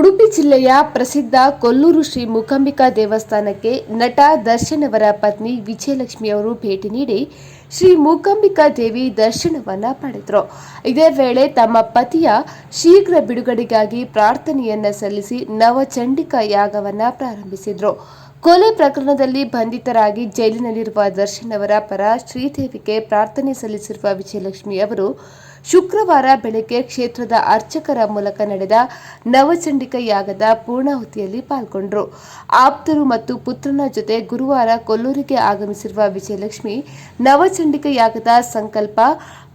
ಉಡುಪಿ ಜಿಲ್ಲೆಯ ಪ್ರಸಿದ್ಧ ಕೊಲ್ಲೂರು ಶ್ರೀ ಮೂಕಾಂಬಿಕಾ ದೇವಸ್ಥಾನಕ್ಕೆ ನಟ ದರ್ಶನ್ ಅವರ ಪತ್ನಿ ವಿಜಯಲಕ್ಷ್ಮಿ ಅವರು ಭೇಟಿ ನೀಡಿ ಶ್ರೀ ಮೂಕಾಂಬಿಕಾ ದೇವಿ ದರ್ಶನವನ್ನ ಪಡೆದರು. ಇದೇ ವೇಳೆ ತಮ್ಮ ಪತಿಯ ಶೀಘ್ರ ಬಿಡುಗಡೆಗಾಗಿ ಪ್ರಾರ್ಥನೆಯನ್ನ ಸಲ್ಲಿಸಿ ನವಚಂಡಿಕಾ ಯಾಗವನ್ನ ಪ್ರಾರಂಭಿಸಿದರು. ಕೊಲೆ ಪ್ರಕರಣದಲ್ಲಿ ಬಂಧಿತರಾಗಿ ಜೈಲಿನಲ್ಲಿರುವ ದರ್ಶನ್ ಅವರ ಪರ ಶ್ರೀದೇವಿಗೆ ಪ್ರಾರ್ಥನೆ ಸಲ್ಲಿಸಿರುವ ವಿಜಯಲಕ್ಷ್ಮಿ ಅವರು ಶುಕ್ರವಾರ ಬೆಳಗ್ಗೆ ಕ್ಷೇತ್ರದ ಅರ್ಚಕರ ಮೂಲಕ ನಡೆದ ನವಚಂಡಿಕ ಯಾಗದ ಪೂರ್ಣಾಹುತಿಯಲ್ಲಿ ಪಾಲ್ಗೊಂಡರು. ಆಪ್ತರು ಮತ್ತು ಪುತ್ರನ ಜೊತೆ ಗುರುವಾರ ಕೊಲ್ಲೂರಿಗೆ ಆಗಮಿಸಿರುವ ವಿಜಯಲಕ್ಷ್ಮಿ ನವಚಂಡಿಕ ಯಾಗದ ಸಂಕಲ್ಪ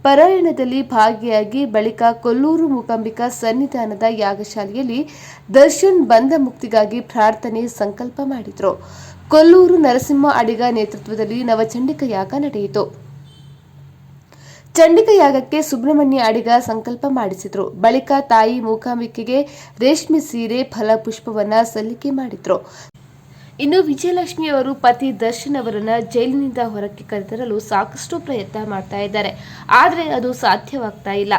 ಪರಾಯಣದಲ್ಲಿ ಭಾಗಿಯಾಗಿ ಬಳಿಕ ಕೊಲ್ಲೂರು ಮೂಕಾಂಬಿಕಾ ಸನ್ನಿಧಾನದ ಯಾಗಶಾಲೆಯಲ್ಲಿ ದರ್ಶನ್ ಬಂದ ಮುಕ್ತಿಗಾಗಿ ಪ್ರಾರ್ಥನೆ ಸಂಕಲ್ಪ ಮಾಡಿದರು. ಕೊಲ್ಲೂರು ನರಸಿಂಹ ಅಡಿಗ ನೇತೃತ್ವದಲ್ಲಿ ನವಚಂಡಿಕ ಯಾಗ ನಡೆಯಿತು. ಚಂಡಿಕ ಯಾಗಕ್ಕೆ ಸುಬ್ರಹ್ಮಣ್ಯ ಅಡಿಗ ಸಂಕಲ್ಪ ಮಾಡಿಸಿದ್ರು. ಬಳಿಕ ತಾಯಿ ಮೂಕಾಂಬಿಕೆಗೆ ರೇಷ್ಮೆ ಸೀರೆ ಫಲಪುಷ್ಪವನ್ನ ಸಲ್ಲಿಕೆ ಮಾಡಿದ್ರು. ಇನ್ನು ವಿಜಯಲಕ್ಷ್ಮಿ ಅವರು ಪತಿ ದರ್ಶನ್ ಅವರನ್ನ ಜೈಲಿನಿಂದ ಹೊರಕ್ಕೆ ಕರೆತರಲು ಸಾಕಷ್ಟು ಪ್ರಯತ್ನ ಮಾಡ್ತಾ ಇದ್ದಾರೆ. ಆದರೆ ಅದು ಸಾಧ್ಯವಾಗ್ತಾ ಇಲ್ಲ.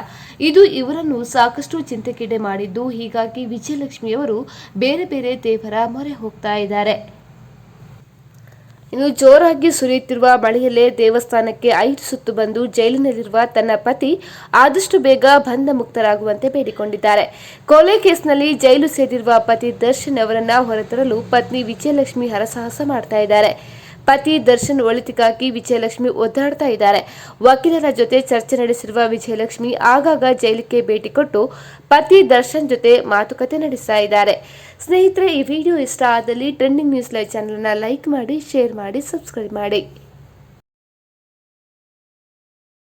ಇದು ಇವರನ್ನು ಸಾಕಷ್ಟು ಚಿಂತೆಗೀಡೆ ಮಾಡಿದ್ದು ಹೀಗಾಗಿ ವಿಜಯಲಕ್ಷ್ಮಿಯವರು ಬೇರೆ ಬೇರೆ ದೇವರ ಮೊರೆ ಹೋಗ್ತಾ ಇದ್ದಾರೆ. ಇನ್ನು ಜೋರಾಗಿ ಸುರಿಯುತ್ತಿರುವ ಮಳೆಯಲ್ಲೇ ದೇವಸ್ಥಾನಕ್ಕೆ ಐದು ಸುತ್ತು ಬಂದು ಜೈಲಿನಲ್ಲಿರುವ ತನ್ನ ಪತಿ ಆದಷ್ಟು ಬೇಗ ಬಂಧ ಮುಕ್ತರಾಗುವಂತೆ ಬೇಡಿಕೊಂಡಿದ್ದಾರೆ. ಕೊಲೆ ಕೇಸ್ನಲ್ಲಿ ಜೈಲು ಸೇರಿರುವ ಪತಿ ದರ್ಶನ್ ಅವರನ್ನ ಹೊರತರಲು ಪತ್ನಿ ವಿಜಯಲಕ್ಷ್ಮಿ ಹರಸಾಹಸ ಮಾಡ್ತಾ ಇದ್ದಾರೆ. ಪತಿ ದರ್ಶನ್ ಒಳಿತಿಗಾಗಿ ವಿಜಯಲಕ್ಷ್ಮಿ ಒದ್ದಾಡ್ತಾ ಇದ್ದಾರೆ. ವಕೀಲರ ಜೊತೆ ಚರ್ಚೆ ನಡೆಸಿರುವ ವಿಜಯಲಕ್ಷ್ಮಿ ಆಗಾಗ ಜೈಲಿಗೆ ಭೇಟಿ ಕೊಟ್ಟು ಪತಿ ದರ್ಶನ್ ಜೊತೆ ಮಾತುಕತೆ ನಡೆಸ್ತಾ ಇದ್ದಾರೆ. ಸ್ನೇಹಿತರೆ, ಈ ವಿಡಿಯೋ ಇಷ್ಟ ಆದಲ್ಲಿ ಟ್ರೆಂಡಿಂಗ್ ನ್ಯೂಸ್ ಲೈವ್ ಚಾನಲ್ನ ಲೈಕ್ ಮಾಡಿ, ಶೇರ್ ಮಾಡಿ, ಸಬ್ಸ್ಕ್ರೈಬ್ ಮಾಡಿ.